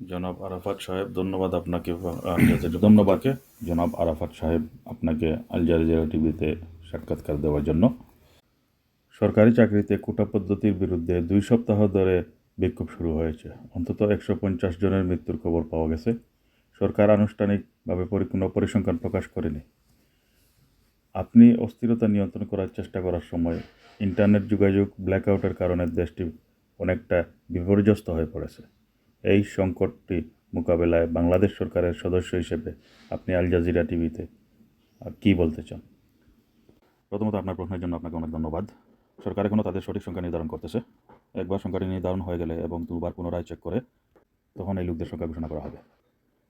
জনাব আরাফাত সাহেব ধন্যবাদ আপনাকে ধন্যবাদকে জনাব আরাফাত সাহেব আপনাকে আল জাজিরা টিভিতে সাক্ষাৎকার দেওয়ার জন্য। সরকারি চাকরিতে কোটা পদ্ধতির বিরুদ্ধে দুই সপ্তাহ ধরে বিক্ষোভ শুরু হয়েছে। অন্তত একশো পঞ্চাশ জনের মৃত্যুর খবর পাওয়া গেছে। সরকার আনুষ্ঠানিকভাবে পরিপূর্ণ পরিসংখ্যান প্রকাশ করেনি। আপনি অস্থিরতা নিয়ন্ত্রণ করার চেষ্টা করার সময় ইন্টারনেট যোগাযোগ ব্ল্যাকআউটের কারণে দেশটি অনেকটা বিপর্যস্ত হয়ে পড়েছে। এই সংকটটি মোকাবেলায় বাংলাদেশ সরকারের সদস্য হিসেবে আপনি আল জাজিরা টিভিতে কী বলতে চান? প্রথমত আপনার প্রশ্নের জন্য আপনাকে অনেক ধন্যবাদ। সরকার এখনও তাদের সঠিক সংখ্যা নির্ধারণ করতেছে। একবার সংখ্যাটি নির্ধারণ হয়ে গেলে এবং দুবার পুনরায় চেক করে, তখন এই লোকদের সংখ্যা ঘোষণা করা হবে।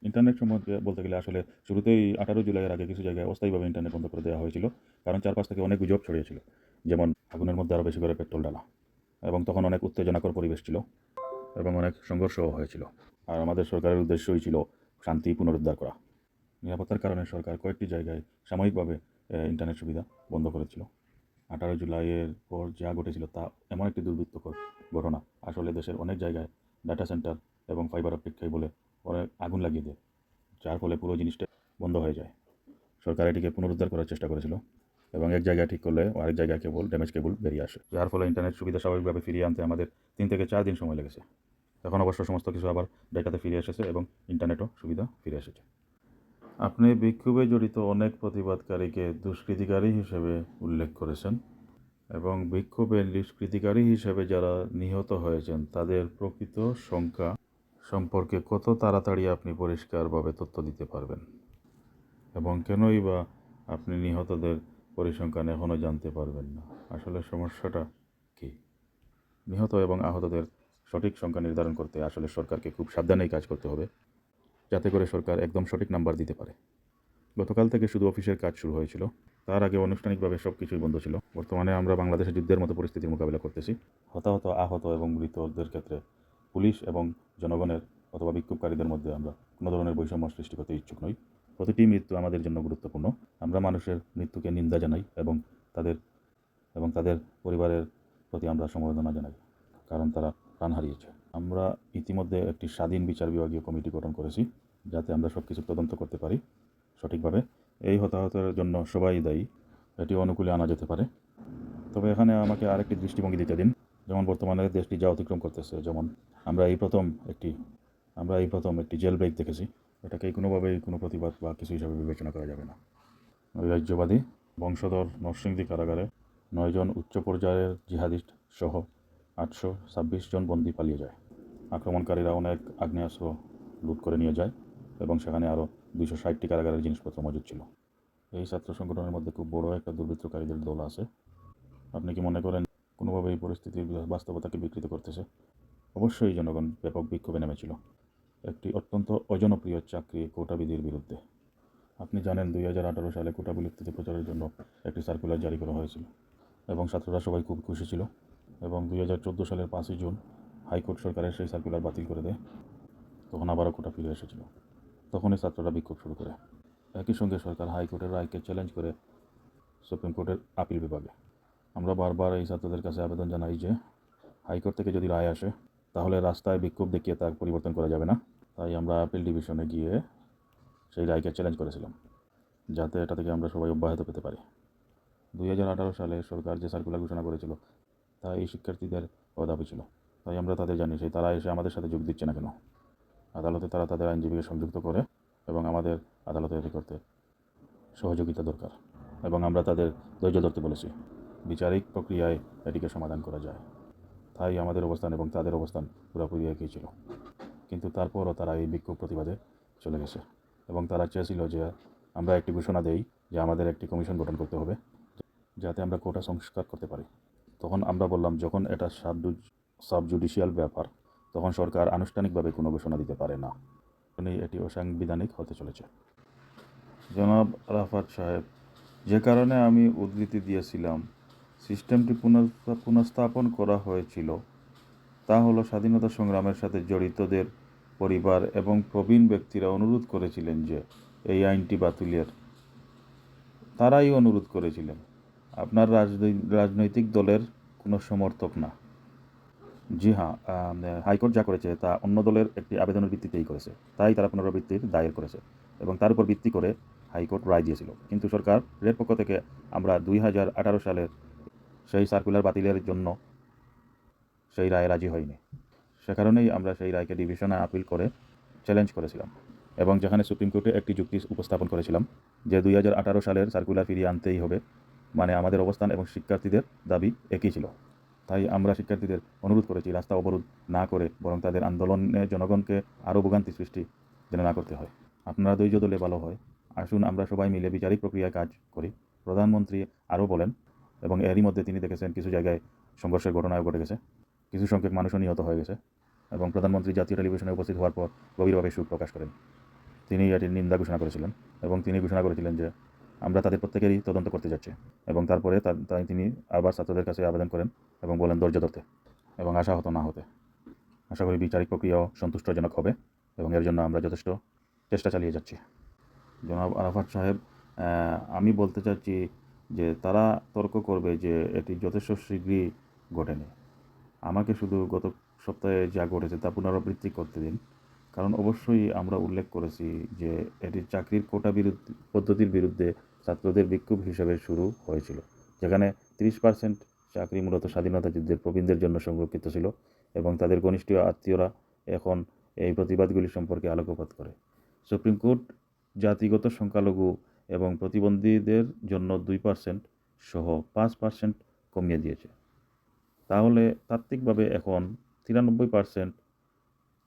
ইন্টারনেট সম্বন্ধে বলতে গেলে আসলে শুরুতেই আঠারো জুলাইয়ের আগে কিছু জায়গায় অস্থায়ীভাবে ইন্টারনেট বন্ধ করে দেওয়া হয়েছিল। কারণ চারপাশ থেকে অনেক গুজব ছড়িয়েছিল। যেমন আগুনের মধ্যে আরও বেশি করে পেট্রোল ডালা এবং তখন অনেক উত্তেজনাকর পরিবেশ ছিল। এবং অনেক সংঘর্ষও হয়েছিল। আর আমাদের সরকারের উদ্দেশ্যই ছিল শান্তি পুনরুদ্ধার করা। নিরাপত্তার কারণে সরকার কয়েকটি জায়গায় সাময়িকভাবে ইন্টারনেট সুবিধা বন্ধ করেছিল। আঠারো জুলাইয়ের পর যা ঘটেছিল তা এমন একটি দুর্বৃত্তকর ঘটনা। আসলে দেশের অনেক জায়গায় ডাটা সেন্টার এবং ফাইবার অপটিক বলে অনেক আগুন লাগিয়ে দেয়, যার ফলে পুরো জিনিসটা বন্ধ হয়ে যায়। সরকার এটিকে পুনরুদ্ধার করার চেষ্টা করেছিল এবং এক জায়গায় ঠিক করলে আরেক জায়গায় কেবল ড্যামেজ কেবল বেরিয়ে আসে, যার ফলে ইন্টারনেট সুবিধা স্বাভাবিকভাবে ফিরিয়ে আনতে আমাদের তিন থেকে চার দিন সময় লেগেছে। এখন অবশ্য সমস্ত কিছু আবার ডেটাতে ফিরে এসেছে এবং ইন্টারনেটও সুবিধা ফিরে এসেছে। আপনি বিক্ষোভে জড়িত অনেক প্রতিবাদকারীকে দুষ্কৃতিকারী হিসেবে উল্লেখ করেছেন এবং বিক্ষোভে দুষ্কৃতিকারী হিসেবে যারা নিহত হয়েছেন, তাদের প্রকৃত সংখ্যা সম্পর্কে কত তাড়াতাড়ি আপনি পরিষ্কারভাবে তথ্য দিতে পারবেন? এবং কেনই বা আপনি নিহতদের পরিসংখ্যান এখনও জানতে পারবেন না? আসলে সমস্যাটা কী? নিহত এবং আহতদের সঠিক সংখ্যা নির্ধারণ করতে আসলে সরকারকে খুব সাবধানেই কাজ করতে হবে, যাতে করে সরকার একদম সঠিক নাম্বার দিতে পারে। গতকাল থেকে শুধু অফিসের কাজ শুরু হয়েছিল, তার আগে আনুষ্ঠানিকভাবে সব কিছুই বন্ধ ছিল। বর্তমানে আমরা বাংলাদেশে যুদ্ধের মতো পরিস্থিতির মোকাবিলা করতেছি। হতাহত, আহত এবং মৃতদের ক্ষেত্রে পুলিশ এবং জনগণের অথবা বিক্ষোভকারীদের মধ্যে আমরা কোনো ধরনের বৈষম্য সৃষ্টি করতে ইচ্ছুক নই। প্রতিটি মৃত্যু আমাদের জন্য গুরুত্বপূর্ণ। আমরা মানুষের মৃত্যুকে নিন্দা জানাই এবং তাদের এবং তাদের পরিবারের প্রতি আমরা সমবেদনা জানাই, কারণ তারা প্রাণ হারিয়েছে। আমরা ইতিমধ্যে একটি স্বাধীন বিচার বিভাগীয় কমিটি গঠন করেছি, যাতে আমরা সব কিছু তদন্ত করতে পারি সঠিকভাবে। এই হতাহতের জন্য সবাই দায়ী, এটি অনুকূলে আনা যেতে পারে। তবে এখানে আমাকে আরেকটি দৃষ্টিভঙ্গি দিতে দিন। যেমন বর্তমানে দেশটি যা অতিক্রম করতেছে, যেমন আমরা এই প্রথম একটি, আমরা এই প্রথম একটি জেল ব্রেক দেখেছি। এটাকে কোনোভাবেই কোনো প্রতিবাদ বা কিছু হিসাবে বিবেচনা করা যাবে না। রাজ্যবাদী বংশধর নরসিংদী কারাগারে নয়জন উচ্চ পর্যায়ের জিহাদিস্ট সহ আটশো ছাব্বিশ জন বন্দী পালিয়ে যায়। আক্রমণকারীরা অনেক আগ্নেয়াস্ত্র লুট করে নিয়ে যায় এবং সেখানে আরও দুইশো ষাটটি কারাগারের জিনিসপত্র মজুদ ছিল। এই ছাত্র সংগঠনের মধ্যে খুব বড় একটা দুর্বৃত্তকারীদের দল আছে। আপনি কি মনে করেন কোনোভাবে এই পরিস্থিতির বাস্তবতাকে বিকৃত করতেছে? অবশ্যই জনগণ ব্যাপক বিক্ষোভে নেমেছিল। একটি অত্যন্ত অজনপ্রিয় চাকরি কোটাবিধির বিরুদ্ধে। আপনি জানেন দুই হাজার আঠারো সালে কোটা বিলুপ্তিতে প্রচারের জন্য একটি সার্কুলার জারি করা হয়েছিল এবং ছাত্ররা সবাই খুব খুশি ছিল। এবং দুই হাজার চোদ্দ সালের পাঁচই জুন হাইকোর্ট সরকারের সেই সার্কুলার বাতিল করে দেয়। তখন আবারও কোটা ফিরে এসেছিল। তখনই ছাত্ররা বিক্ষোভ শুরু করে। একই সঙ্গে সরকার হাইকোর্টের রায়কে চ্যালেঞ্জ করে সুপ্রিম কোর্টের আপিল বিভাগে। আমরা বারবার এই ছাত্রদের কাছে আবেদন জানাই যে, হাইকোর্ট থেকে যদি রায় আসে, তাহলে রাস্তায় বিক্ষোভ দেখিয়ে তার পরিবর্তন করা যাবে না। তাই আমরা আপিল ডিভিশনে গিয়ে সেই রায়কে চ্যালেঞ্জ করেছিলাম, যাতে এটা থেকে আমরা সবাই অব্যাহত পেতে পারি। দুই হাজার আঠারো সালে সরকার যে সার্কুলার ঘোষণা করেছিল তা এই শিক্ষার্থীদের অদাবি ছিল। তাই আমরা তাদের জানি জানিয়েছি, তারা এসে আমাদের সাথে যোগ দিচ্ছে না কেন? আদালতে তারা তাদের আইনজীবীকে সংযুক্ত করে এবং আমাদের আদালতে এটি করতে সহযোগিতা দরকার এবং আমরা তাদের ধৈর্য ধরতে বলেছি। বিচারিক প্রক্রিয়ায় এটিকে সমাধান করা যায়। তাই আমাদের অবস্থান এবং তাদের অবস্থান পুরোপুরি একই ছিল। কিন্তু তারপরও তারা এই বিক্ষোভ প্রতিবাদে চলে গেছে এবং তারা চেয়েছিল যে আমরা একটি ঘোষণা দেই যে আমাদের একটি কমিশন গঠন করতে হবে যাতে আমরা কোটা সংস্কার করতে পারি। তখন আমরা বললাম, যখন এটা সাব সাব জুডিশিয়াল ব্যাপার, তখন সরকার আনুষ্ঠানিকভাবে কোনো ঘোষণা দিতে পারে না। এটি অসাংবিধানিক হতে চলেছে। জনাব রাফাত সাহেব, যে কারণে আমি উদ্ধৃতি দিয়েছিলাম, সিস্টেমটি পুনঃ- পুনঃস্থাপন করা হয়েছিল, তা হলো স্বাধীনতা সংগ্রামের সাথে জড়িতদের পরিবার এবং প্রবীণ ব্যক্তিরা অনুরোধ করেছিলেন যে, এই আইনটি বাতিলের। তারাই অনুরোধ করেছিলেন। আপনার রাজনৈ- রাজনৈতিক দলের কোনো সমর্থক না। জি হ্যাঁ হাইকোর্ট যা করেছে তা অন্য দলের একটি আবেদনের ভিত্তিতেই করেছে। তাই তারা পুনরাবৃত্তির দায়ের করেছে এবং তার উপর ভিত্তি করে হাইকোর্ট রায় দিয়েছিল। কিন্তু সরকারের পক্ষ থেকে আমরা দুই হাজার আঠারো সালের সেই সার্কুলার বাতিলের জন্য সেই রায়ে রাজি হয়নি সে কারণেই আমরা সেই রায়কে ডিভিশনে আপিল করে চ্যালেঞ্জ করেছিলাম এবং যেখানে সুপ্রিম কোর্টে একটি যুক্তি উপস্থাপন করেছিলাম যে দুই হাজার আঠারো সালের সার্কুলার ফিরিয়ে আনতেই হবে। মানে আমাদের অবস্থান এবং শিক্ষার্থীদের দাবি একই ছিল। তাই আমরা শিক্ষার্থীদের অনুরোধ করেছি, রাস্তা অবরোধ না করে বরং তাদের আন্দোলনে জনগণকে আরও ভোগান্তি সৃষ্টি যেন না করতে হয়। আপনারা ধৈর্য দলে ভালো হয়। আসুন আমরা সবাই মিলে বিচারিক প্রক্রিয়ায় কাজ করি। প্রধানমন্ত্রী আরও বলেন, এবং এরই মধ্যে তিনি দেখেছেন কিছু জায়গায় সংঘর্ষের ঘটনাও ঘটে গেছে। কিছু সংখ্যক মানুষও নিহত হয়ে গেছে এবং প্রধানমন্ত্রী জাতীয় টেলিভিশনে উপস্থিত হওয়ার পর গভীরভাবে সুখ প্রকাশ করেন। তিনি এটির নিন্দা ঘোষণা করেছিলেন এবং তিনি ঘোষণা করেছিলেন যে আমরা তাদের প্রত্যেকেরই তদন্ত করতে যাচ্ছি। এবং তারপরে তাই তিনি আবার ছাত্রদের কাছে আবেদন করেন এবং বলেন, ধৈর্য ধরতে। এবং আশাহত না হতে। আশা করি বিচারিক প্রক্রিয়াও সন্তুষ্টজনক হবে এবং এর জন্য আমরা যথেষ্ট চেষ্টা চালিয়ে যাচ্ছি। জনাব আরাফাত সাহেব আমি বলতে চাচ্ছি যে তারা তর্ক করবে যে এটি যথেষ্ট শীঘ্রই ঘটেনি। আমাকে শুধু গত সপ্তাহে যা ঘটেছে তা পুনরাবৃত্তি করতে দিন। কারণ অবশ্যই আমরা উল্লেখ করেছি যে এটি চাকরির কোটা বিরুদ্ধে, পদ্ধতির বিরুদ্ধে ছাত্রদের বিক্ষোভ হিসেবে শুরু হয়েছিল, যেখানে তিরিশ পার্সেন্ট চাকরি মূলত স্বাধীনতা যুদ্ধের প্রবীণদের জন্য সংরক্ষিত ছিল এবং তাদের ঘনিষ্ঠ আত্মীয়রা এখন এই প্রতিবাদগুলি সম্পর্কে আলোকপাত করে। সুপ্রিম কোর্ট জাতিগত সংখ্যালঘু এবং প্রতিবন্ধীদের জন্য দুই পার্সেন্ট সহ পাঁচ পার্সেন্ট কমিয়ে দিয়েছে। তাহলে তাত্ত্বিকভাবে এখন তিরানব্বই পার্সেন্ট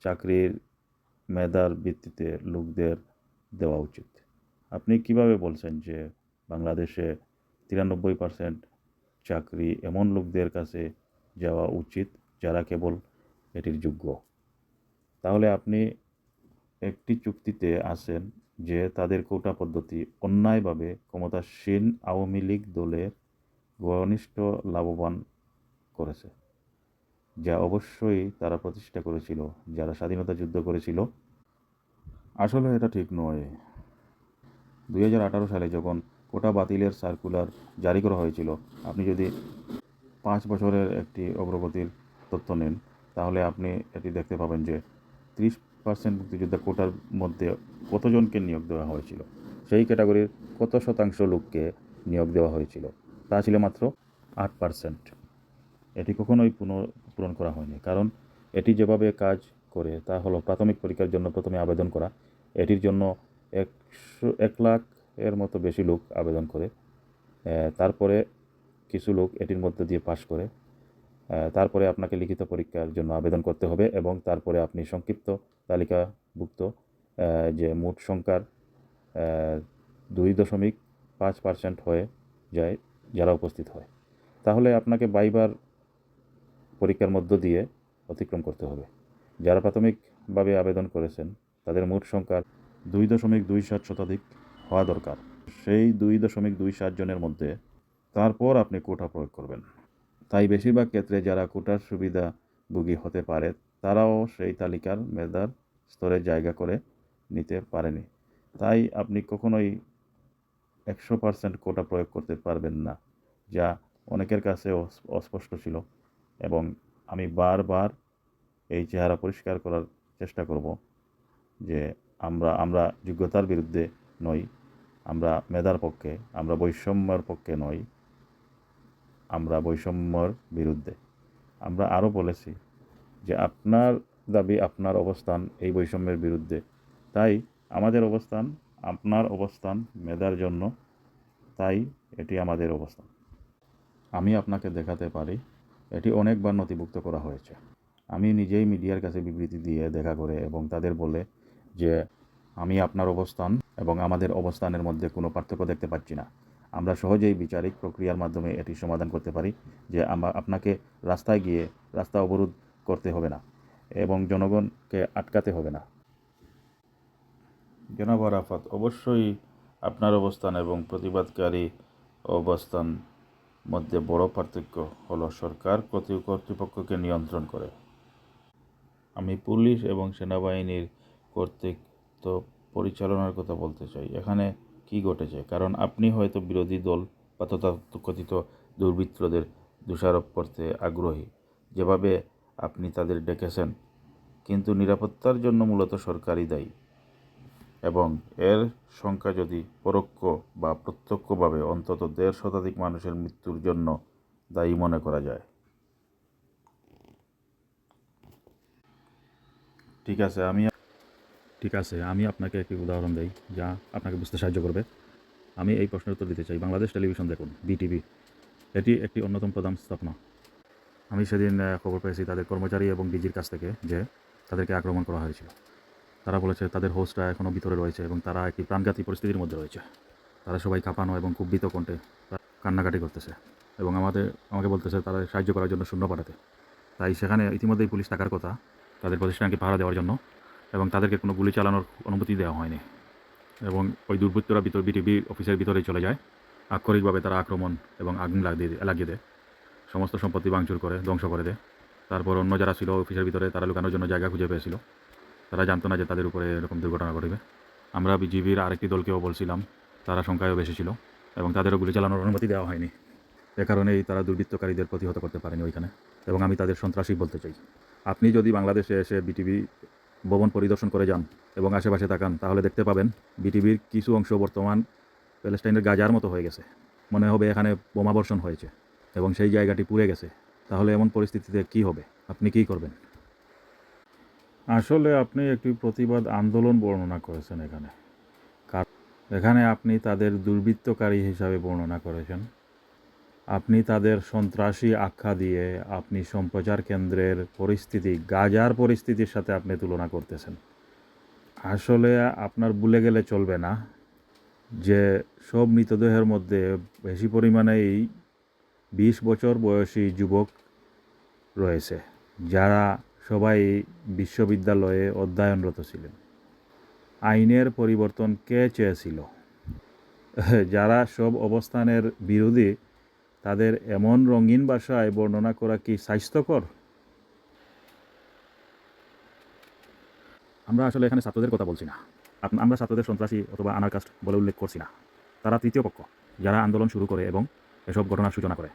চাকরির মেধার ভিত্তিতে লোকদের দেওয়া উচিত। আপনি কীভাবে বলছেন যে বাংলাদেশে তিরানব্বই পার্সেন্ট চাকরি এমন লোকদের কাছে যাওয়া উচিত যারা কেবল এটির যোগ্য? তাহলে আপনি একটি চুক্তিতে আছেন যে তাদের কোটা পদ্ধতি অন্যায়ভাবে ক্ষমতাসীন আওয়ামী লীগ দলের ঘনিষ্ঠ লাভবান করেছে, যা অবশ্যই তারা প্রতিষ্ঠা করেছিল, যারা স্বাধীনতা যুদ্ধ করেছিল। আসলে এটা ঠিক নয়। দুই হাজার আঠারো সালে যখন কোটা বাতিলের সার্কুলার জারি করা হয়েছিল, আপনি যদি পাঁচ বছরের একটি অগ্রগতির তথ্য নেন, তাহলে আপনি এটি দেখতে পাবেন যে ত্রিশ পার্সেন্ট মুক্তিযোদ্ধা কোটার মধ্যে কতজনকে নিয়োগ দেওয়া হয়েছিল? সেই ক্যাটাগরির কত শতাংশ লোককে নিয়োগ দেওয়া হয়েছিল? তা ছিল মাত্র আট পার্সেন্ট এটি কখনোই পুনঃ, পূরণ করা হয়নি। কারণ এটি যেভাবে কাজ করে, তা হলো প্রাথমিক পরীক্ষার জন্য প্রথমে আবেদন করা। এটির জন্য একশো এক লাখ এর মতো বেশি লোক আবেদন করে। তারপরে কিছু লোক এটির মধ্যে দিয়ে পাশ করে। তারপরে আপনাকে লিখিত পরীক্ষার জন্য আবেদন করতে হবে এবং তারপরে আপনি সংক্ষিপ্ত তালিকাভুক্ত যে মোট সংখ্যার দুই দশমিক পাঁচ পার্সেন্ট হয়ে যায় যারা উপস্থিত হয়। তাহলে আপনাকে বাইবার পরীক্ষার মধ্য দিয়ে অতিক্রম করতে হবে। যারা প্রাথমিকভাবে আবেদন করেছেন, তাদের মোট সংখ্যার দুই দশমিক দুই সাত শতাধিক হওয়া দরকার। সেই দুই দশমিক দুই সাত জনের মধ্যে তারপর আপনি কোটা প্রয়োগ করবেন। তাই বেশিরভাগ ক্ষেত্রে যারা কোটার সুবিধা সুবিধাভোগী হতে পারে, তারাও সেই তালিকার মেধার স্তরে জায়গা করে নিতে পারেনি। তাই আপনি কখনোই একশো পার্সেন্ট কোটা প্রয়োগ করতে পারবেন না, যা অনেকের কাছে অস্পষ্ট ছিল এবং আমি বারবার এই চেহারা পরিষ্কার করার চেষ্টা করব যে আমরা আমরা যোগ্যতার বিরুদ্ধে নই, আমরা মেধার পক্ষে, আমরা বৈষম্যর পক্ষে নই, আমরা বৈষম্যর বিরুদ্ধে। আমরা আরও বলেছি যে আপনার দাবি, আপনার অবস্থান এই বৈষম্যের বিরুদ্ধে। তাই আমাদের অবস্থান, আপনার অবস্থান মেধার জন্য, তাই এটি আমাদের অবস্থান। আমি আপনাকে দেখাতে পারি, এটি অনেকবার নথিভুক্ত করা হয়েছে। আমি নিজেই মিডিয়ার কাছে বিবৃতি দিয়ে দেখা করে এবং তাদের বলে যে আমি আপনার অবস্থান এবং আমাদের অবস্থানের মধ্যে কোনো পার্থক্য দেখতে পাচ্ছি না। আমরা সহজেই বিচারিক প্রক্রিয়ার মাধ্যমে এটি সমাধান করতে পারি যে আমরা আপনাকে রাস্তায় গিয়ে রাস্তা অবরোধ করতে হবে না এবং জনগণকে আটকাতে হবে না। জনাব আরাফাত, অবশ্যই আপনার অবস্থান এবং প্রতিবাদকারী অবস্থান মধ্যে বড় পার্থক্য হলো সরকার কর্তৃপক্ষকে নিয়ন্ত্রণ করে। আমি পুলিশ এবং সেনাবাহিনীর কর্তৃক তো পরিচালনার কথা বলতে চাই। এখানে কি ঘটেছে? কারণ আপনি হয়তো বিরোধী দল বা তথাকথিত দুর্বৃত্তদের দোষারোপ করতে আগ্রহী, যেভাবে আপনি তাদের ডেকেছেন, কিন্তু নিরাপত্তার জন্য মূলত সরকারই দায়ী। এবং এর সংখ্যা যদি পরোক্ষ বা প্রত্যক্ষভাবে অন্তত দেড় শতাধিক মানুষের মৃত্যুর জন্য দায়ী মনে করা যায়। ঠিক আছে, আমি ঠিক আছে, আমি আপনাকে একটি উদাহরণ দেই যা আপনাকে বুঝতে সাহায্য করবে। আমি এই প্রশ্নের উত্তর দিতে চাই। বাংলাদেশ টেলিভিশন, দেখুন, বিটিভি। এটি একটি অন্যতম প্রধান স্থাপনা আমি সেদিন খবর পেয়েছি তাদের কর্মচারী এবং ডিজির কাছ থেকে যে তাদেরকে আক্রমণ করা হয়েছিল। তারা বলেছে, তাদের হোস্টরা এখনও ভিতরে রয়েছে এবং তারা একটি প্রাণঘাতী পরিস্থিতির মধ্যে রয়েছে। তারা সবাই কাঁপানো এবং খুব ভীত কণ্ঠে কান্নাকাটি করতেছে এবং আমাদের, আমাকে বলতেছে তারা সাহায্য করার জন্য শূন্য পাঠাতে। তাই সেখানে ইতিমধ্যেই পুলিশ থাকার কথা, তাদের প্রতিষ্ঠানকে পাহারা দেওয়ার জন্য এবং তাদেরকে কোনো গুলি চালানোর অনুমতি দেওয়া হয়নি। এবং ওই দুর্বৃত্তরা ভিতর বিটিভি অফিসের ভিতরেই চলে যায়। আক্ষরিকভাবে তারা আক্রমণ এবং আগুন লাগিয়ে দিয়ে লাগিয়ে দেয়। সমস্ত সম্পত্তি ভাঙচুর করে, ধ্বংস করে দেয়। তারপর অন্য যারা ছিল অফিসের ভিতরে, তারা লুকানোর জন্য জায়গা খুঁজে পেয়েছিল। তারা জানতো না যে তাদের উপরে এরকম দুর্ঘটনা ঘটবে। আমরা বিজিবির আরেকটি দলকেও বলছিলাম, তারা সংখ্যায়ও বেশি ছিল এবং তাদেরও গুলি চালানোর অনুমতি দেওয়া হয়নি। এ কারণেই তারা দুর্বৃত্তকারীদের প্রতিহত করতে পারেনি ওইখানে। এবং আমি তাদের সন্ত্রাসী বলতে চাই। আপনি যদি বাংলাদেশে এসে বিটিভি ভবন পরিদর্শন করে যান এবং আশেপাশে তাকান, তাহলে দেখতে পাবেন বিটিভির কিছু অংশ বর্তমান প্যালেস্টাইনের গাজার মতো হয়ে গেছে। মনে হবে এখানে বোমাবর্ষণ হয়েছে এবং সেই জায়গাটি পুড়ে গেছে। তাহলে এমন পরিস্থিতিতে কি হবে? আপনি কি করবেন? আসলে আপনি একটি প্রতিবাদ আন্দোলন বর্ণনা করেছেন এখানে। এখানে আপনি তাদের দুর্বৃত্তকারী হিসাবে বর্ণনা করেছেন। আপনি তাদের সন্ত্রাসী আখ্যা দিয়ে আপনি সম্প্রচার কেন্দ্রের পরিস্থিতি, গাজার পরিস্থিতির সাথে আপনি তুলনা করতেছেন। আসলে আপনার ভুলে গেলে চলবে না যে সব মৃতদেহের মধ্যে বেশি পরিমাণেই বিশ বছর বয়সী যুবক রয়েছে, যারা সবাই বিশ্ববিদ্যালয়ে অধ্যয়নরত ছিলেন। আইনের পরিবর্তন কে চেয়েছিল? যারা সব অবস্থানের বিরোধী তাদের এমন রঙিন ভাষায় বর্ণনা করা কি স্বাস্থ্যকর? আমরা আসলে এখানে ছাত্রদের কথা বলছি না। আমরা ছাত্রদের সন্ত্রাসী অথবা আনারকাস্ট বলে উল্লেখ করছি না। তারা তৃতীয় পক্ষ, যারা আন্দোলন শুরু করে এবং এসব ঘটনার সূচনা করে।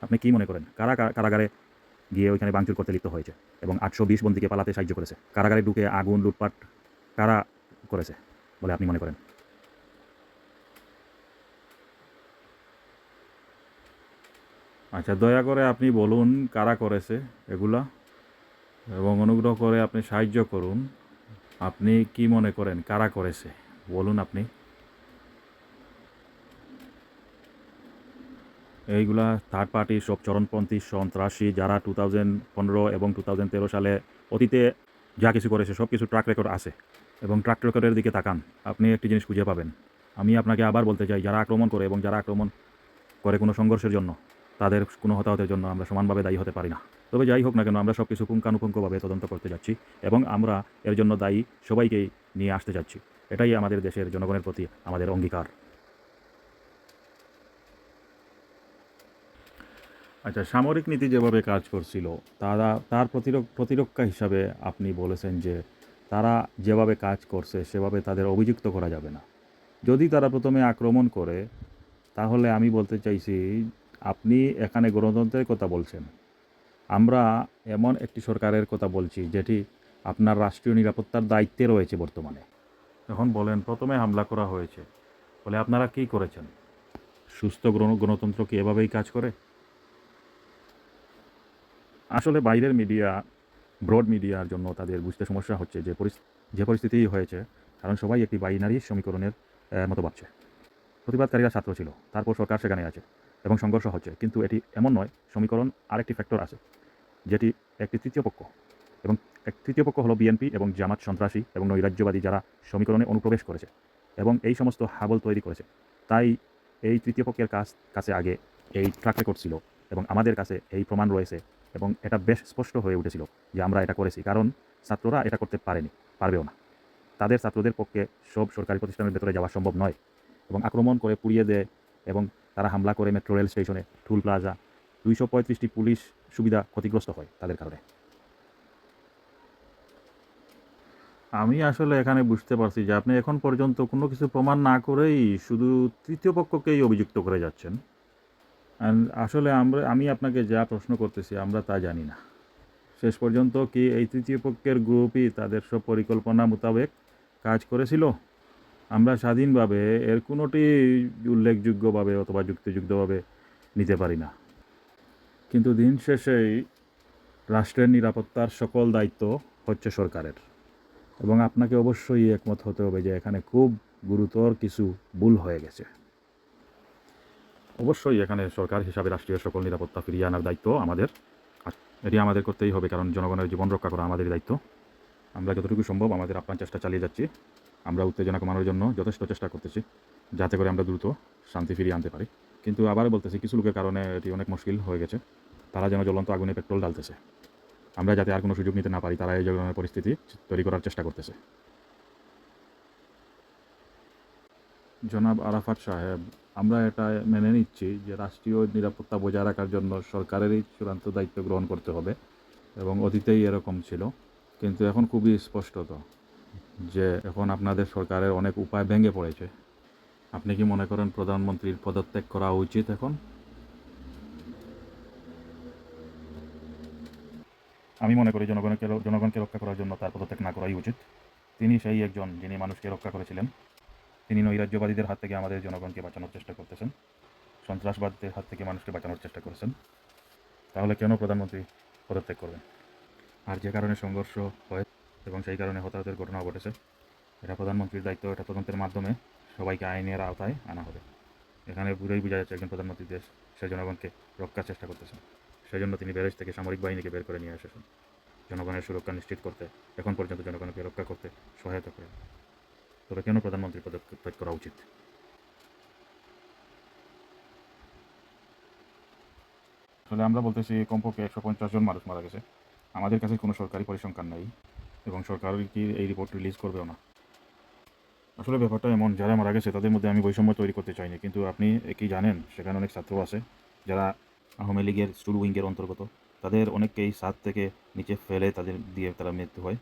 আপনি কি মনে করেন, কারা কারা- কারাগারে গিয়ে ওইখানে বাংচুর করতে লিপ্ত হয়েছে এবং আটশো বিশ বন্দীকে পালাতে সাহায্য করেছে? কারাগারে ঢুকে আগুন, লুটপাট কারা করেছে বলে আপনি মনে করেন? আচ্ছা দয়া করে আপনি বলুন কারা করেছে এগুলা এবং অনুগ্রহ করে আপনি সাহায্য করুন। আপনি কি মনে করেন কারা করেছে? বলুন আপনি। এইগুলা থার্ড পার্টি সব চরণপন্থী, সন্ত্রাসী যারা টু থাউজেন্ড পনেরো এবং টু থাউজেন্ড তেরো সালে অতীতে যা কিছু করেছে, সব কিছু ট্র্যাক রেকর্ড আছে এবং ট্র্যাক রেকর্ডের দিকে তাকান। আপনি একটি জিনিস খুঁজে পাবেন। আমি আপনাকে আবার বলতে চাই, যারা আক্রমণ করে এবং যারা আক্রমণ করে কোনো সংঘর্ষের জন্য তাদের কোনো হতাহতের জন্য আমরা সমানভাবে দায়ী হতে পারি না। তবে যাই হোক না কেন, আমরা সব কিছু পুঙ্খানুপুঙ্খভাবে তদন্ত করতে যাচ্ছি এবং আমরা এর জন্য দায়ী সবাইকেই নিয়ে আসতে যাচ্ছি। এটাই আমাদের দেশের জনগণের প্রতি আমাদের অঙ্গীকার। আচ্ছা সামরিক নীতি যেভাবে কাজ করছিল, তারা, তার প্রতিরক প্রতিরক্ষা হিসাবে আপনি বলেছেন যে তারা যেভাবে কাজ করছে, সেভাবে তাদের অভিযুক্ত করা যাবে না। যদি তারা প্রথমে আক্রমণ করে, তাহলে আমি বলতে চাইছি আপনি এখানে গণতন্ত্রের কথা বলছেন। আমরা এমন একটি সরকারের কথা বলছি, যেটি আপনার রাষ্ট্রীয় নিরাপত্তার দায়িত্বে রয়েছে বর্তমানে। এখন বলেন, প্রথমে হামলা করা হয়েছে। বলে আপনারা কি করেছেন? সুস্থ গণ, গণতন্ত্র কি এভাবেই কাজ করে? আসলে বাইরের মিডিয়া, ব্রড মিডিয়ার জন্য তাদের বুঝতে সমস্যা হচ্ছে যে যে পরিস্থিতি হয়েছে, কারণ সবাই একটি বাইনারি সমীকরণের মতো ভাবছে প্রতিবাদকারীরা ছাত্র ছিল, তারপর সরকার সেখানে আছে। এবং সংঘর্ষ হচ্ছে। কিন্তু এটি এমন নয়, সমীকরণ আরেকটি ফ্যাক্টর আছে, যেটি একটি তৃতীয় পক্ষ। এবং এক তৃতীয় পক্ষ হলো বিএনপি এবং জামাত সন্ত্রাসী এবং নৈরাজ্যবাদী যারা সমীকরণে অনুপ্রবেশ করেছে এবং এই সমস্ত হাবল তৈরি করেছে। তাই এই তৃতীয় পক্ষের কাছ, কাছে আগে এই ট্র্যাক রেকর্ড ছিল এবং আমাদের কাছে এই প্রমাণ রয়েছে এবং এটা বেশ স্পষ্ট হয়ে উঠেছিল যে আমরা এটা করেছি। কারণ ছাত্ররা এটা করতে পারেনি, পারবেও না। তাদের ছাত্রদের পক্ষে সব সরকারি প্রতিষ্ঠানের ভেতরে যাওয়া সম্ভব নয় এবং আক্রমণ করে পুড়িয়ে দেয় এবং তারা হামলা করে মেট্রো রেল স্টেশনে। টুল প্লাজা, দুইশো পঁয়ত্রিশটি পুলিশ সুবিধা ক্ষতিগ্রস্ত হয় তাদের কারণে। আমি আসলে এখানে বুঝতে পারছি যে আপনি এখন পর্যন্ত কোনো কিছু প্রমাণ না করেই শুধু তৃতীয় পক্ষকেই অভিযুক্ত করে যাচ্ছেন। আসলে আমরা আমি আপনাকে যা প্রশ্ন করতেছি আমরা তা জানি না। শেষ পর্যন্ত কি এই তৃতীয় পক্ষের গ্রুপই তাদের সব পরিকল্পনা মোতাবেক কাজ করেছিল? আমরা স্বাধীনভাবে এর কোনোটি উল্লেখযোগ্যভাবে অথবা যুক্তিযুক্তভাবে নিতে পারি না। কিন্তু দিন শেষেই রাষ্ট্রের নিরাপত্তার সকল দায়িত্ব হচ্ছে সরকারের। এবং আপনাকে অবশ্যই একমত হতে হবে যে এখানে খুব গুরুতর কিছু ভুল হয়ে গেছে। অবশ্যই এখানে সরকার হিসাবে রাষ্ট্রীয় সকল নিরাপত্তা ফিরিয়ে আনার দায়িত্ব আমাদের। এটি আমাদের করতেই হবে, কারণ জনগণের জীবন রক্ষা করা আমাদের দায়িত্ব। আমরা যতটুকু সম্ভব আমাদের আপ্রাণ চেষ্টা চালিয়ে যাচ্ছি। আমরা উত্তেজনা কমানোর জন্য যথেষ্ট চেষ্টা করতেছি, যাতে করে আমরা দ্রুত শান্তি ফিরিয়ে আনতে পারি। কিন্তু আবার বলতেছি, কিছু লোকের কারণে এটি অনেক মুশকিল হয়ে গেছে। তারা যেন জ্বলন্ত আগুনে পেট্রোল ডালতেছে আমরা যাতে আর কোনো সুযোগ নিতে না পারি, তারা এই ধরনের পরিস্থিতি তৈরি করার চেষ্টা করতেছে। জনাব আরাফাত সাহেব, আমরা এটা মেনে নিচ্ছি যে রাষ্ট্রীয় নিরাপত্তা বজায় রাখার জন্য সরকারেরই চূড়ান্ত দায়িত্ব গ্রহণ করতে হবে, এবং অতীতেই এরকম ছিল। কিন্তু এখন খুবই স্পষ্টত। যে এখন আপনাদের সরকারের অনেক উপায় ভেঙে পড়েছে। আপনি কি মনে করেন প্রধানমন্ত্রীর পদত্যাগ করা উচিত এখন? আমি মনে করি জনগণকে জনগণকে রক্ষা করার জন্য তার পদত্যাগ না করাই উচিত। তিনি সেই একজন যিনি মানুষকে রক্ষা করেছিলেন। তিনি নৈরাজ্যবাদীদের হাত থেকে আমাদের জনগণকে বাঁচানোর চেষ্টা করতেছেন। সন্ত্রাসবাদীদের হাত থেকে মানুষকে বাঁচানোর চেষ্টা করেছেন। তাহলে কেন প্রধানমন্ত্রী পদত্যাগ করবেন? আর যে কারণে সংঘর্ষ হয় এবং সেই কারণে হতাহতের ঘটনা ঘটেছে। এটা প্রধানমন্ত্রীর দায়িত্ব, এটা তদন্তের মাধ্যমে সবাইকে আইনের আওতায় আনা হবে। এখানে পুরোই বোঝা যাচ্ছে একজন প্রধানমন্ত্রী দেশ সে জনগণকে রক্ষার চেষ্টা করতেছেন। সেই জন্য তিনি ব্যারেজ থেকে সামরিক বাহিনীকে বের করে নিয়ে এসেছেন। জনগণের সুরক্ষা নিশ্চিত করতে, এখন পর্যন্ত জনগণকে রক্ষা করতে সহায়তা করেন। তবে কেন প্রধানমন্ত্রী পদত্যাগ করা উচিত? আসলে আমরা বলতেছি, কমপক্ষে একশো পঞ্চাশ জন মানুষ মারা গেছে। আমাদের কাছে কোনো সরকারি পরিসংখ্যান নেই। এবং সরকার কি এই রিপোর্ট রিলিজ করবেও না। আসলে ব্যাপারটা এমন, যারা মারা গেছে তাদের মধ্যে আমি বৈষম্য তৈরি করতে চাইনি, কিন্তু আপনি কি জানেন, সেখানে অনেক ছাত্র আছে যারা আওয়ামী লীগের স্টুল উইংয়ের অন্তর্গত। তাদের অনেককেই সাত থেকে নিচে ফেলে তাদের দিয়ে তারা মৃত্যু হয়।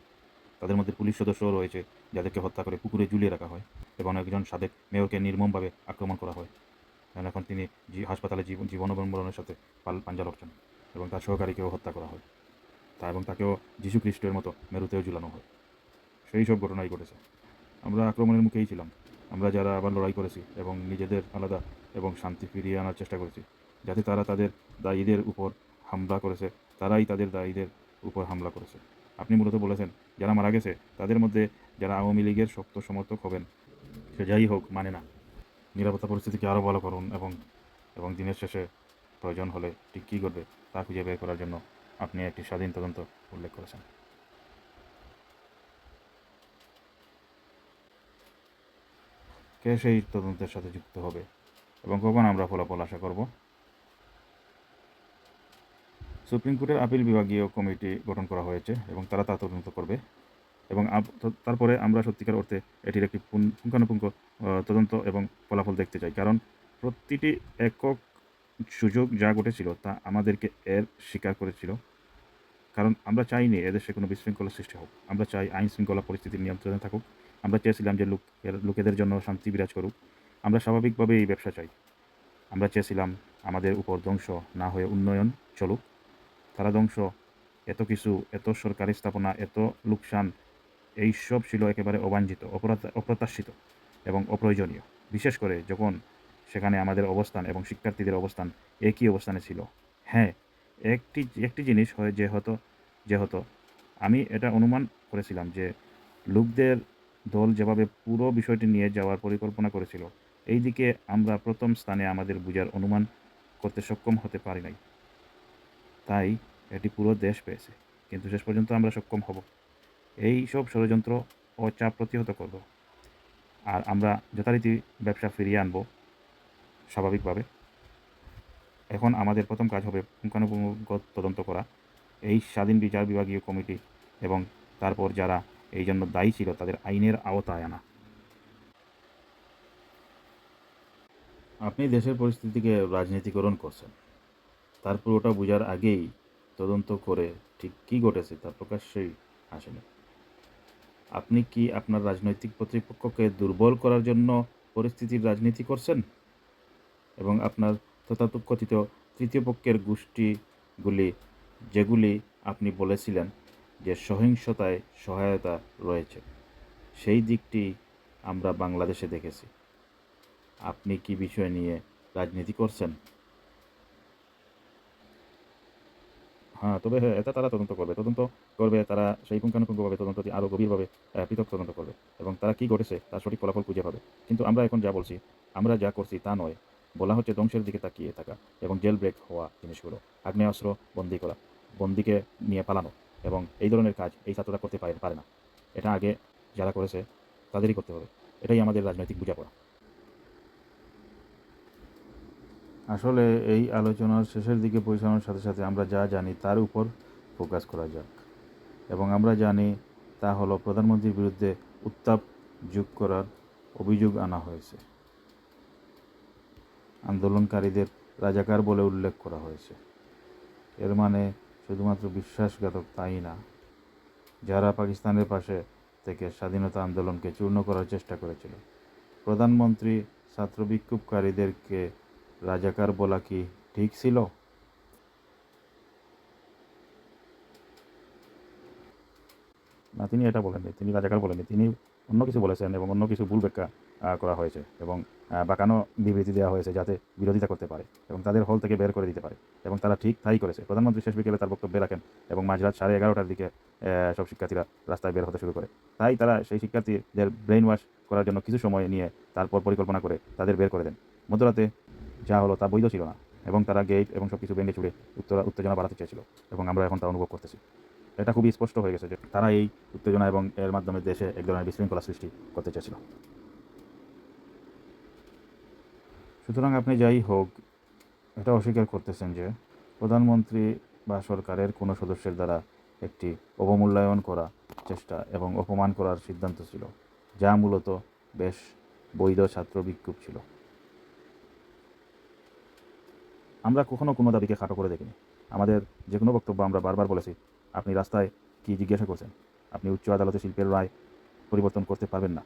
তাদের মধ্যে পুলিশ সদস্যও রয়েছে যাদেরকে হত্যা করে পুকুরে ঝুলিয়ে রাখা হয় এবং একজন সাবেক মেয়রকে নির্মমভাবে আক্রমণ করা হয়। কারণ এখন তিনি হাসপাতালে জীবন জীবন মরণের সাথে পাঞ্জা লড়ছেন এবং তার সহকারীকেও হত্যা করা হয়। তা এবং তাকেও যীশু খ্রিস্টের মতো মেরুতেও ঝুলানো হয়। সেই সব ঘটনাই ঘটেছে। আমরা আক্রমণের মুখেই ছিলাম। আমরা যারা আবার লড়াই করেছি এবং নিজেদের আলাদা এবং শান্তি ফিরিয়ে আনার চেষ্টা করেছি, যাতে তারা তাদের দায়ীদের উপর হামলা করেছে, তারাই তাদের দায়ীদের উপর হামলা করেছে। আপনি মূলত বলেছেন, যারা মারা গেছে, তাদের মধ্যে যারা আওয়ামী লীগের শক্ত সমর্থক হবেন, সে যাই হোক মানে না। নিরাপত্তা পরিস্থিতিকে আরও ভালো করুন এবং এবং দিনের শেষে প্রয়োজন হলে ঠিক কী করবে তা খুঁজে বের করার জন্য আপনি একটি স্বাধীন তদন্ত উল্লেখ করেছেন। কে সেই তদন্তের সাথে যুক্ত হবে এবং কখন আমরা ফলাফল আশা করব? সুপ্রিম কোর্টের আপিল বিভাগীয় কমিটি গঠন করা হয়েছে এবং তারা তা তদন্ত করবে এবং তারপরে আমরা সত্যিকার অর্থে এটির একটি পুঙ্খানুপুঙ্খ তদন্ত এবং ফলাফল দেখতে চাই। কারণ প্রতিটি একক সুযোগ যা ঘটেছিল তা আমাদেরকে এর স্বীকার করেছিল। কারণ আমরা চাইনি এদেশে কোনো বিশৃঙ্খলা সৃষ্টি হোক। আমরা চাই আইন শৃঙ্খলা পরিস্থিতি নিয়ন্ত্রণে থাকুক। আমরা চেয়েছিলাম যে লোক লোকেদের জন্য শান্তি বিরাজ করুক। আমরা স্বাভাবিকভাবে এই ব্যবসা চাই। আমরা চেয়েছিলাম আমাদের উপর ধ্বংস না হয়ে উন্নয়ন চলুক। তারা ধ্বংস। এত কিছু, এত সরকারি স্থাপনা, এত লোকসান, এই সব ছিল একেবারে অবাঞ্ছিত, অপ্রতা- অপ্রত্যাশিত এবং অপ্রয়োজনীয়। বিশেষ করে যখন সেখানে আমাদের অবস্থান এবং শিক্ষার্থীদের অবস্থান একই অবস্থানে ছিল। হ্যাঁ একটি একটি জিনিস হয় যে হতো যে হতো আমি এটা অনুমান করেছিলাম যে লোকদের দল যেভাবে পুরো বিষয়টি নিয়ে যাওয়ার পরিকল্পনা করেছিল, এই দিকে আমরা প্রথম স্থানে আমাদের বুঝার অনুমান করতে সক্ষম হতে পারি নাই। তাই এটি পুরো দেশ পেয়েছে, কিন্তু শেষ পর্যন্ত আমরা সক্ষম হব। এই সব ষড়যন্ত্র ও চাপ প্রতিহত করব আর আমরা যথারীতি ব্যবসা ফিরিয়ে আনব স্বাভাবিকভাবে। এখন আমাদের প্রথম কাজ হবে পুঙ্খানুপুঙ্খ তদন্ত করা। এই স্বাধীন বিচার বিভাগীয় কমিটি এবং তারপর যারা এই জন্য দায়ী ছিল তাদের আইনের আওতায় আনা। আপনি দেশের পরিস্থিতিকে রাজনীতিকরণ করছেন। তারপর ওটা বোঝার আগেই তদন্ত করে ঠিক কী ঘটেছে তা প্রকাশ্যেই আসেনি। আপনি কি আপনার রাজনৈতিক প্রতিপক্ষকে দুর্বল করার জন্য পরিস্থিতির রাজনীতি করছেন? এবং আপনার তথাকথিত তৃতীয় পক্ষের গোষ্ঠীগুলি যেগুলি আপনি বলেছিলেন যে সহিংসতায় সহায়তা রয়েছে। সেই দিকটি আমরা বাংলাদেশে দেখেছি। আপনি কি বিষয় নিয়ে রাজনীতি করছেন? হ্যাঁ তবে হ্যাঁ এটা তারা তদন্ত করবে। তদন্ত করবে, তারা সেই পুঙ্খানুপুঙ্খভাবে তদন্তটি আরও গভীরভাবে পৃথক তদন্ত করবে এবং তারা কি ঘটেছে তার সঠিক ফলাফল খুঁজে পাবে। কিন্তু আমরা এখন যা বলছি, আমরা যা করছি তা নয়। বলা হচ্ছে ধ্বংসের দিকে তাকিয়ে থাকা এবং জেল ব্রেক হওয়া জিনিসগুলো, আগ্নেয়াস্ত্র বন্দি করা। বন্দিকে নিয়ে পালানো এবং এই ধরনের কাজ এই ছাত্ররা করতে পারে পারে না। এটা আগে যারা করেছে, তাদেরই করতে হবে। এটাই আমাদের রাজনৈতিক বোঝাপড়া। আসলে এই আলোচনার শেষের দিকে পৌঁছানোর সাথে সাথে আমরা যা জানি তার উপর ফোকাস করা যাক। এবং আমরা জানি তা হলো প্রধানমন্ত্রীর বিরুদ্ধে উত্তাপ যোগ করার অভিযোগ আনা হয়েছে। আন্দোলনকারীদের রাজাকার বলে উল্লেখ করা হয়েছে। এর মানে শুধুমাত্র বিশ্বাসঘাতক তাই না? যারা পাকিস্তানের পাশে থেকে স্বাধীনতা আন্দোলনকে চূর্ণ করার চেষ্টা করেছিল। প্রধানমন্ত্রী ছাত্র বিক্ষোভকারীদেরকে রাজাকার বলা কি ঠিক ছিল? না, তিনি এটা বলেননি। তিনি রাজাকার বলেননি। তিনি অন্য কিছু বলেছেন এবং অন্য কিছু ভুল ব্যাখ্যা করা হয়েছে এবং বাঁকানো বিবৃতি দেওয়া হয়েছে যাতে বিরোধিতা করতে পারে এবং তাদের হল থেকে বের করে দিতে পারে এবং তারা ঠিক তাই করেছে। প্রধানমন্ত্রী শেষ বিকেলে তার বক্তব্যে রাখেন এবং মাঝরাত সাড়ে এগারোটার দিকে সব শিক্ষার্থীরা রাস্তায় বের হতে শুরু করে। তাই তারা সেই শিক্ষার্থীদের ব্রেন ওয়াশ করার জন্য কিছু সময় নিয়ে তারপর পরিকল্পনা করে তাদের বের করে দেন। মধ্যরাতে যা হলো তা বৈধ ছিল না এবং তারা গেট এবং সব কিছু ভেঙে চুড়ে উত্তরা উত্তেজনা বাড়াতে চেয়েছিল এবং আমরা এখন তা অনুভব করতেছি। এটা খুবই স্পষ্ট হয়ে গেছে যে তারা এই উত্তেজনা এবং এর মাধ্যমে দেশে এক ধরনের বিশৃঙ্খলা সৃষ্টি করতে চেয়েছিল। সুতরাং আপনি যাই হোক, এটা অস্বীকার করতেছেন যে প্রধানমন্ত্রী বা সরকারের কোনো সদস্যের দ্বারা একটি অবমূল্যায়ন করা চেষ্টা এবং অপমান করার সিদ্ধান্ত ছিল, যা মূলত বেশ বৈধ ছাত্র বিক্ষোভ ছিল। আমরা কখনো কোনো দাবিকে খাটো করে দেখিনি। আমাদের যে কোনো বক্তব্য আমরা বারবার বলেছি, আপনি রাস্তায় কি জিজ্ঞাসা করছেন? আপনি উচ্চ আদালতে শিল্পের রায় পরিবর্তন করতে পারবেন না।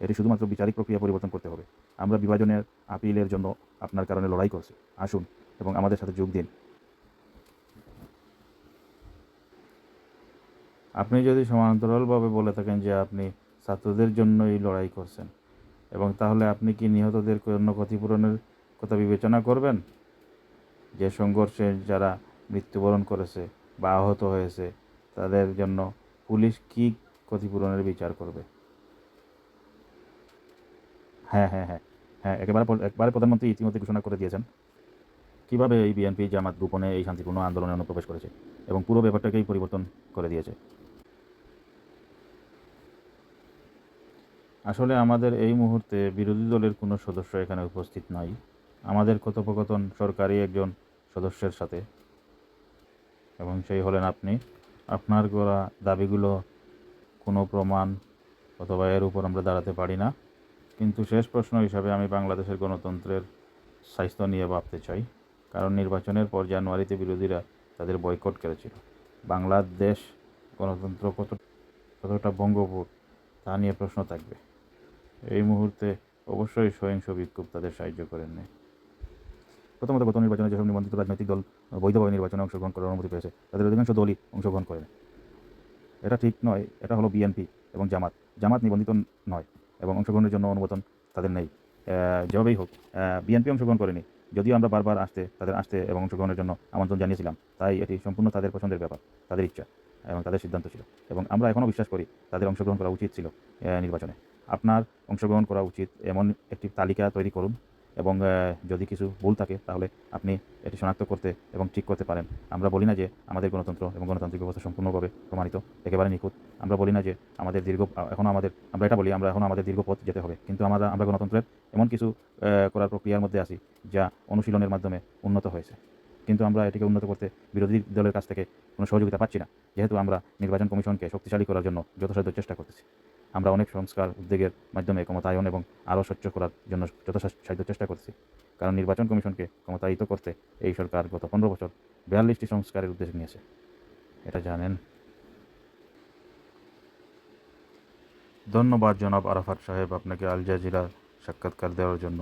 এটি শুধুমাত্র বিচারিক প্রক্রিয়া পরিবর্তন করতে হবে। আমরা বিভাজনের আপিলের জন্য আপনার কারণে লড়াই করছি। আসুন এবং আমাদের সাথে যোগ দিন। আপনি যদি সমান্তরালভাবে বলে থাকেন যে আপনি ছাত্রদের জন্যই লড়াই করছেন, এবং তাহলে আপনি কি নিহতদের জন্য ক্ষতিপূরণের কথা বিবেচনা করবেন? যে সংঘর্ষে যারা মৃত্যুবরণ করেছে বা আহত হয়েছে, তাদের জন্য পুলিশ কি ক্ষতিপূরণের বিচার করবে? হ্যাঁ হ্যাঁ হ্যাঁ হ্যাঁ একেবারে একবারে প্রধানমন্ত্রী ইতিমধ্যে ঘোষণা করে দিয়েছেন। কীভাবে এই বিএনপি জামাত গোপনে এই শান্তিপূর্ণ আন্দোলনে অনুপ্রবেশ করেছে এবং পুরো ব্যাপারটাকেই পরিবর্তন করে দিয়েছে? আসলে আমাদের এই মুহূর্তে বিরোধী দলের কোনো সদস্য এখানে উপস্থিত নাই। আমাদের কথোপকথন সরকারি একজন সদস্যের সাথে। এবং সেই হলেন আপনি। আপনার করা দাবিগুলো কোনো প্রমাণ অথবা এর উপর আমরা দাঁড়াতে পারি না। কিন্তু শেষ প্রশ্ন হিসাবে আমি বাংলাদেশের গণতন্ত্রের স্বাস্থ্য নিয়ে ভাবতে চাই। কারণ নির্বাচনের পর জানুয়ারিতে বিরোধীরা তাদের বয়কট করেছিল। বাংলাদেশ গণতন্ত্র কত কতটা ভঙ্গপুর তা নিয়ে প্রশ্ন থাকবে। এই মুহূর্তে অবশ্যই সহিংস বিক্ষোভ তাদের সাহায্য করেননি প্রথমত, গত নির্বাচনে যেসব নিবন্ধিত রাজনৈতিক দল বৈধভাবে নির্বাচনে অংশগ্রহণ করার অনুমতি পেয়েছে, তাদের অধিকাংশ দলই অংশগ্রহণ করেন। এটা ঠিক নয়, এটা হলো বিএনপি এবং জামাত। জামাত নিবন্ধিত নয়। এবং অংশগ্রহণের জন্য অনুমোদন তাদের নেই। যেভাবেই হোক বিএনপি অংশগ্রহণ করেনি। যদিও আমরা বারবার আসতে, তাদের আসতে এবং অংশগ্রহণের জন্য আমন্ত্রণ জানিয়েছিলাম, তাই এটি সম্পূর্ণ তাদের পছন্দের ব্যাপার, তাদের ইচ্ছা এবং তাদের সিদ্ধান্ত ছিল। এবং আমরা এখনও বিশ্বাস করি তাদের অংশগ্রহণ করা উচিত ছিল নির্বাচনে। আপনার অংশগ্রহণ করা উচিত এমন একটি তালিকা তৈরি করুন এবং যদি কিছু ভুল থাকে, তাহলে আপনি এটি শনাক্ত করতে এবং ঠিক করতে পারেন। আমরা বলি না যে আমাদের গণতন্ত্র এবং গণতান্ত্রিক ব্যবস্থা সম্পূর্ণভাবে প্রমাণিত, একেবারে নিখুঁত। আমরা বলি না যে আমাদের দীর্ঘ এখনও আমাদের, আমরা এটা বলি, আমরা এখনও আমাদের দীর্ঘ পথ যেতে হবে। কিন্তু আমরা আমরা গণতন্ত্রের এমন কিছু করার প্রক্রিয়ার মধ্যে আসি যা অনুশীলনের মাধ্যমে উন্নত হয়েছে। কিন্তু আমরা এটিকে উন্নত করতে বিরোধী দলের কাছ থেকে কোনো সহযোগিতা পাচ্ছি না। যেহেতু আমরা নির্বাচন কমিশনকে শক্তিশালী করার জন্য যথাসাধ্য চেষ্টা করতেছি। আমরা অনেক সংস্কার উদ্যোগের মাধ্যমে ক্ষমতায়ন এবং আরও স্বচ্ছ করার জন্য যথাসাধ্য চেষ্টা করছি। কারণ নির্বাচন কমিশনকে ক্ষমতায়িত করতে এই সরকার গত পনেরো বছর বিয়াল্লিশটি সংস্কারের উদ্দেশ্য নিয়েছে। এটা জানেন। ধন্যবাদ জনাব আরাফাত সাহেব আপনাকে আল জাজিরা সাক্ষাৎকার দেওয়ার জন্য।